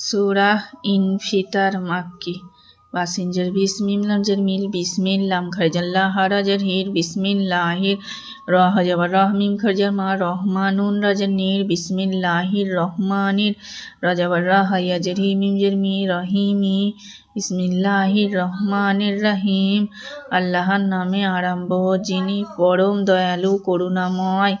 সুরা ইনফিতার মাক্কি। বাসিঞ্জার বিসমিল্লার মিল বিসমিল্লাম খরজাল্লাহ হারাজের হির, বিসমিল্লাহির রহ জবর রহমিম খরজার মা, রহমানুন রাজের নির, বিসমিল্লাহির রহমানির রাজাবর হিমিম জের মি রহিমি বিসমিল্লাহির রহমানির রহিম আল্লাহর নামে আরম্ভ, যিনি পরম দয়ালু, করুণাময়।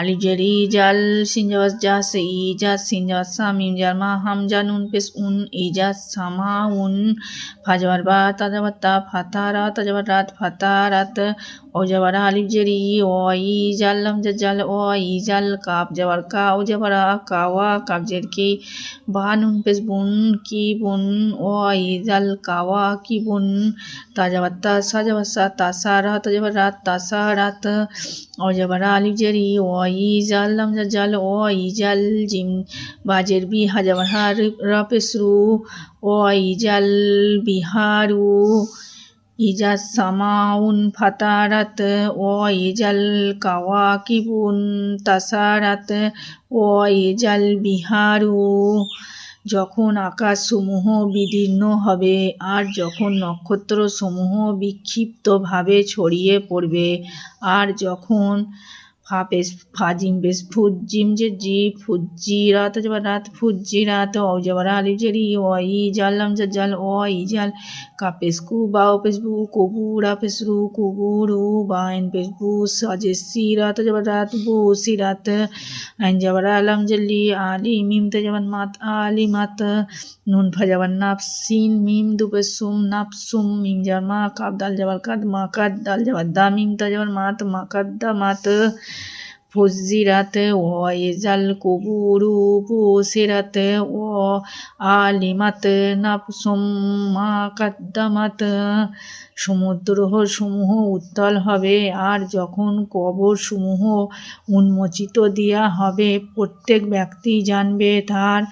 আলিফ জার ইজাল সিনজাওয়াজ জাস ইজাজ সিনজাওয়াজ সামিম জার মা হামজা নুন পেস উন ইজাজ সামা উন। ফাজবার বা তাজাবার তা ফাতারা তাজাবার রাত ফাতারাত ও যাবার আলিফ জার ই ও ইজাল লাম জাল ও ইজাল কাপ যাবার কা, ও যাবার কাওয়া কাপ জের কি। বা নুন পেস বুন, কি বুন, ও ইজাল কাওয়া কি বুন? তাজাবার তা সাজাবার সা তাসারা তাজাবার রাত তাসারাত ও যাবার আলিফ জার ই, ও ইজাল জাল ও ইজাল জিম বাজের বি হাজাবার হার রাপেসরু ও ইজাল বিহারু ইজাজ সামাউন ফাতারাত ও ইজাল কাওয়াকিবুন তাসারাত ও ইজাল বিহারু যখন আকাশসমূহ বিদীর্ণ হবে আর যখন নক্ষত্র সমূহ বিক্ষিপ্তভাবে ছড়িয়ে পড়বে আর যখন ফাপেস ফাজিম বেস ফুজিম যে জি ফুজি রাত যাবা রাত ফুজি রাত ও যাবা আলিফ জেরি ও ই জালাম যা জাল ও ই জাল, কাপেস কু বা ও পেস বু কুবু রা পেস রু কুবু রু বা, এন পেস বু, সাজে সি রাত যাবা রাত বু সি রাত আইন যাবা আলাম জল্লি আলি, মিম তে যাবান মাত, আলি মাত, নুন ফা যাবান নাপ সিন, মিম, দু পেস সুম নাপ সুম, মিম যাবার মা, কাপ দাল যাবার কাদ, মা কাদ দাল যাবার দা, মিম তা যাবার মাত, মা কাদ দা মাত ফুজিরাত ও এজাল কুবুরু পুসিরাত ও আলিমাত নাপসুম মা কাদ্দামাত। সমুদ্র সমূহ উত্তল হবে আর যখন কবর সমূহ উন্মোচিত দিয়া হবে, প্রত্যেক ব্যক্তি জানবে তার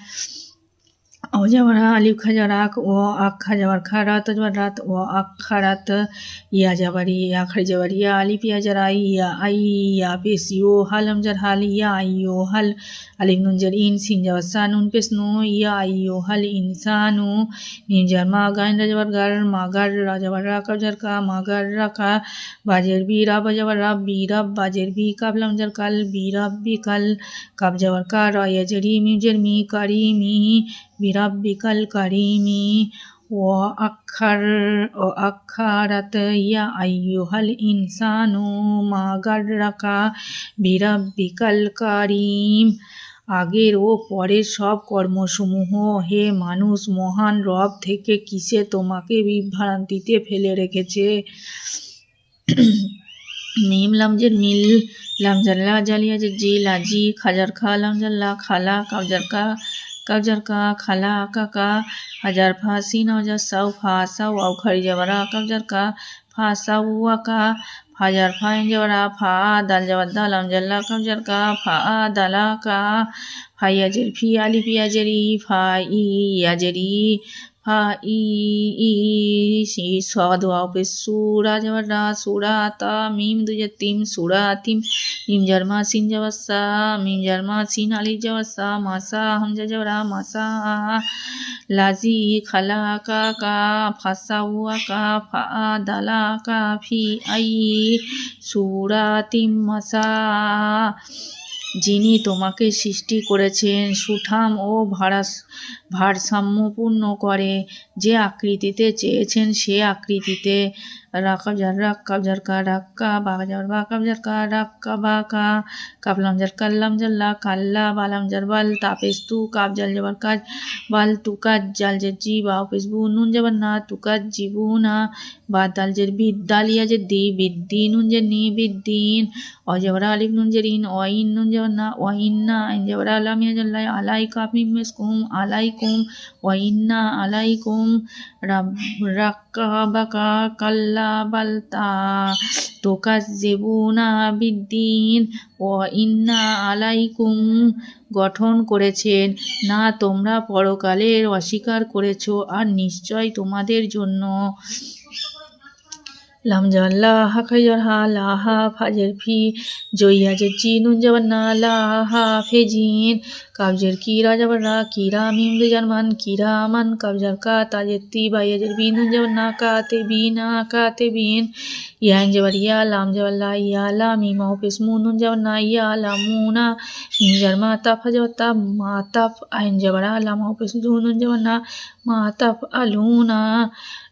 ও যাবার আলিফ খাজারাক ও আখ খাজাবার খারাত যাবার রাত ও আখ খারাত ইয়া যাবার ইয়া খারি যাবার ইয়া আলিফ ইয়া যারা ইয়া আই ইয়া পেস ইউ হাল আমজার হাল ইয়া আইয়ো হাল আলিফ নুন জার ইন সিন যাবার সানুন পেস নো ইয়া আইয়ো হাল ইনসানু মিম যার মা গাইন রাজাবার গার মাগার রাজাবার রাকা যার কা মাগার রাখা বাজের বি রাব যাবার রাব বি রাব বাজের বি কাবলাম যার কাল বি রাব বি কাল কাব যাবার কা রয়া জারি মিম জার মি কারি মি বিরাব্বিকাল কারিমি ও আক্ষার ও আক্ষারাত ইয়া আইয়ুহাল ইনসানু মা গাররাকা বিরাব্বিকাল কারিম আগের ও পরের সব কর্মসমূহ হে মানুষ মহান রব থেকে কিসে তোমাকে বিভ্রান্তিতে ফেলে রেখেছে? মিম লামজের মিল লামজাল্লা জালিয়া জি লাজি খাজার খা লামজাল্লা খালা কাবজার কা কাবজার কা খালা আকা কা হাজার ফা সিন হাজার সাউ ফা সাউ আউ খারি যাবারা কাবজার কা ফা সাউ আকা হাজার ফা যাবারা ফা দাল যাবার দাল আমজাল্লা কাবজার কা ফা দালা কা ফাইয়াজের ফি আলি পিয়াজেরি ফা ই ইয়াজেরি ফা ই ই সি সাদ ওয়াও পে সুরা যাবার রা সুরা তা, মিম দুজে তিম সুরা তিম, মিম জারমা সিন যাবার সা, মিম জারমা সিন আলি যাবার সা মাসা হামজা যাবার মাসা লাজি যিনি তোমাকে সৃষ্টি করেছেন সুঠাম ও ভারাস ভারসাম্যপূর্ণ করে। যে আকৃতিতে চেয়েছেন সে আকৃতিতে রাকা যার রাক্কা জারকা রাক্কা বাকা যার বাকা জারকা রাক্কা বাকা কাবলাম জার কাল্লাম জাল্লা কাল্লা বালাম জার বাল তাপেস তু কাব জাল যাবার কাজ বাল তু কাজ জাল জার জি বা পেস বু নুন যাবার না তু কাজ জিবু না বা দাল জের বিদ দালিয়া যে দি বিদ্দি নুন যে নি বিদ্দিন অজবরা আলিফ নুন জের ইন ওয়াইন নুন যাবার না ওয়াইন না আইন যাবরা আলামিয়া জাল্লাই আলাই কাপিম মেসকুম আলাইকুম ওয়াইন্না আলাইকুম রাক্কাবাকা কাল্লা আলাইকুম গঠন করেছেন। না তোমরা পরকালের অস্বীকার করেছ আর নিশ্চয় তোমাদের জন্য লাম জাল্লাহ খাইজার হা লাহা ফাজের ফি জইয়াজের চিনুন যাবার না লাহা ফেজিন কাবজের কিরা যাবার রা কিরা মিম দুজার মান কিরা মান কাবজার কা তাজের তি বাইয়াজের বিনুন যাবার না কাতে বিনা কাতে বিন ইয়ান যাবার ইয়া লাম যাবার লা ইয়া লা মিম অফিস মুনুন যাবার না ইয়া লা মুনা মিম যার মা তাফা যাবার তা মা তাফ আইন যাবার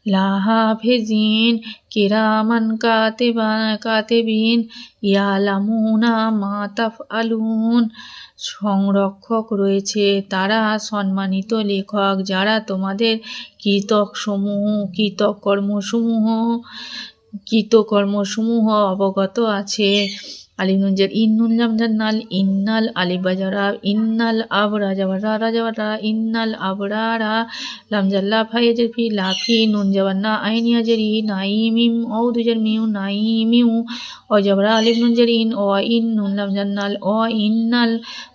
আ লাম অফিস জুনুন যাবার না মা তাফ লাহা ফেজিন কিরামান কাতেবিন ইয়ালামুনা মা তাফ আলুন সংরক্ষক রয়েছে তারা সম্মানিত লেখক যারা তোমাদের কৃতক সমূহ কৃতক কর্মসমূহ কৃতকর্মসমূহ অবগত আছে। আলিনুঞ্জের ইন্নুল জামজান্নাল ইন্নাল আলিবাজারা, ইন্নাল আবরা জাবারা রাজাবারা, ইন্নাল আবরারা লামজাল্লা ফাইয়াজের ফি লাফি, নুন জাবান্না আইনিয়াজের ই নাইমিম ও দুজের মিউ নাইমিউ ও জাবরা আলিফ নুনজের ইন ও ইন নুন লামজান্নাল ও ইন্নাল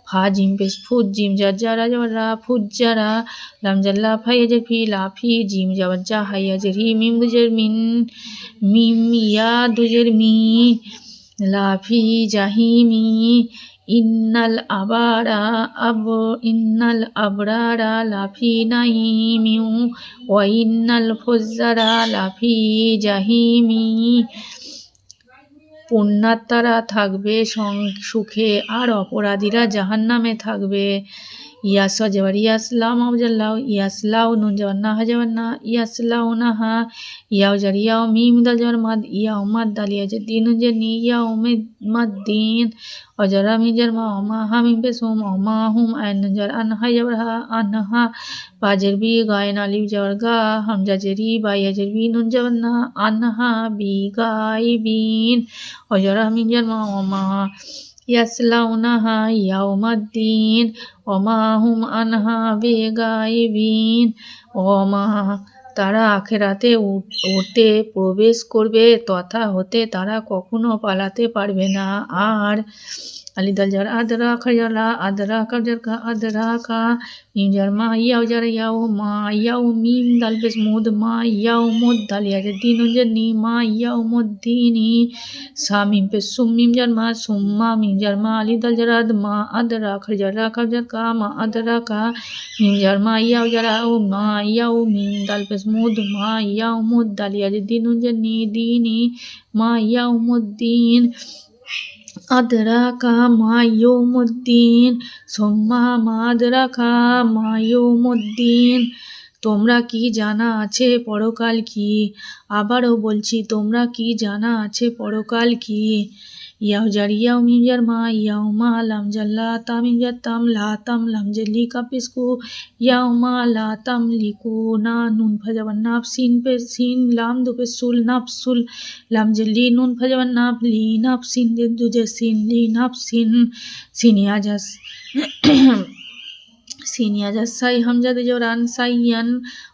ফা, জিম পেশ ফুজ জিম জাজ্জারা জাবারা ফুজ্জারা লামজাল্লা ফাইয়াজের ফি লাফি, জিম জাবাজ্জা হাইয়াজের হি মিম দুজের মিন, মিম ইয়া দুজের মি লাফি জাহিমি, ইন্নাল আবারা আব, ইন্নাল আবরারা লাফি নাইমিউ, ওয়া ইন্নাল ফুজ্জারা লাফি জাহিমি। পুণ্যাত্মারা থাকবে সুখে, আর অপরাধীরা জাহান্নামে থাকবে। ইয়াস যাবার ইয়াসলাম আবজাল্লাহ ইয়াসলাউ নুন যাবার না হাজাবার না ইয়াসলাউ না হা ইয়াও যার ইয়াও মিম দাল যাবার মাদ ইয়াও মাদ দাল ইয়া যে দিন যে নি ইয়াও মে মাদ দিন অজরা মি যার মা অমা হা মিম পে সোম অমা হুম আইন নুন যার আন হা যাবার হা আন হা বাজের বি গায়ন আলিফ যাবার গা হামজা জেরি বা ইয়াজের বি নুন যাবার না আন হা বি গাই বিন অজরা মিম যার মা অমা ইয়াসলাউনাহা ইয়াউমাদ্দিন ওমা হুম আনহা বেগাইবিন ওমা তারা আখেরাতে উঠ- উঠতে প্রবেশ করবে, তথা হতে তারা কখনো পালাতে পারবে না। আর আলিদাল যার আদরা খাজালা আদরা কাজার কা আদরা কা মিম যার মা ইয়াও যার ইয়াও মা ইয়াও মিম দাল বেশ মুদ মা ইয়াও মুদ দাল ইয়া যার দিন যার নি মা ইয়াও মুদ দিনি সা মিম পে সুম মিম যার মা সুম্মা মিম যার মা আলি দাল যার আদ মা আদরা খাজারা কাজার কা মা আদরা কা মিম যার মা ইয়াও যার আও মা ইয়াও মিম দাল বেশ মুদ মা ইয়াও মুদ দাল ইয়া যার দিন যার নি দিনি মা ইয়াও মুদ দিন আদরাকা মা ইয়ৌমুদ্দিন সোম্মা মা আদরাকা মা ইয়ৌমুদ্দিন তোমরা কি জানা আছে পরকাল কি? আবারও বলছি, তোমরা কি জানা আছে পরকাল কি? यौजर यौमर मा यौमा लम जल्ला तम यम ला तम लम जल्ली का पिसको यौमा ला तम लिको ना नून फजवन नाप सीन पे सीन लाम दुपे सुल नाप सुल लम जल्ली नून फजवन नाप ली नाप सीन दुजे सीन ली नाप सीन सीनिया जस সিনিয়া জাস সিনিয়া জাস সাই হামজা দে জরান সাইয়ান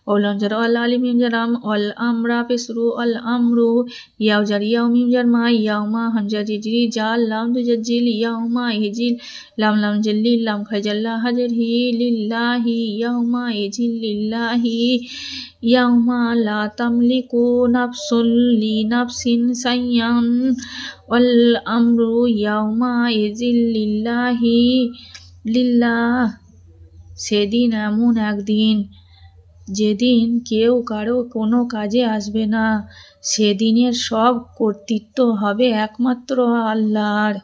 ওলাম জার অল আলিম মিম জারাম অল আমরা পেসরু অল আমরু ইয়াও জার ইয়াও মিম জার মা ইয়াও মা হামজা জিজরি জাল লাম দু জিল ইয়াও মা হিজিল লাম লাম জিল্লি লাম খাজাল্লা হাজার হি লিল্লাহি ইয়াও মা হিজিল লিল্লাহি ইয়াও মা লা তামলিকু নাফসুল লি নাফসিন সাইয়ান অল আমরু ইয়াও মা হিজিল লিল্লাহি লিল্লাহ সেদিন এমন একদিন যেদিন কেউ কারও কোনো কাজে আসবে না। সেদিনের সব কর্তৃত্ব হবে একমাত্র আল্লাহর।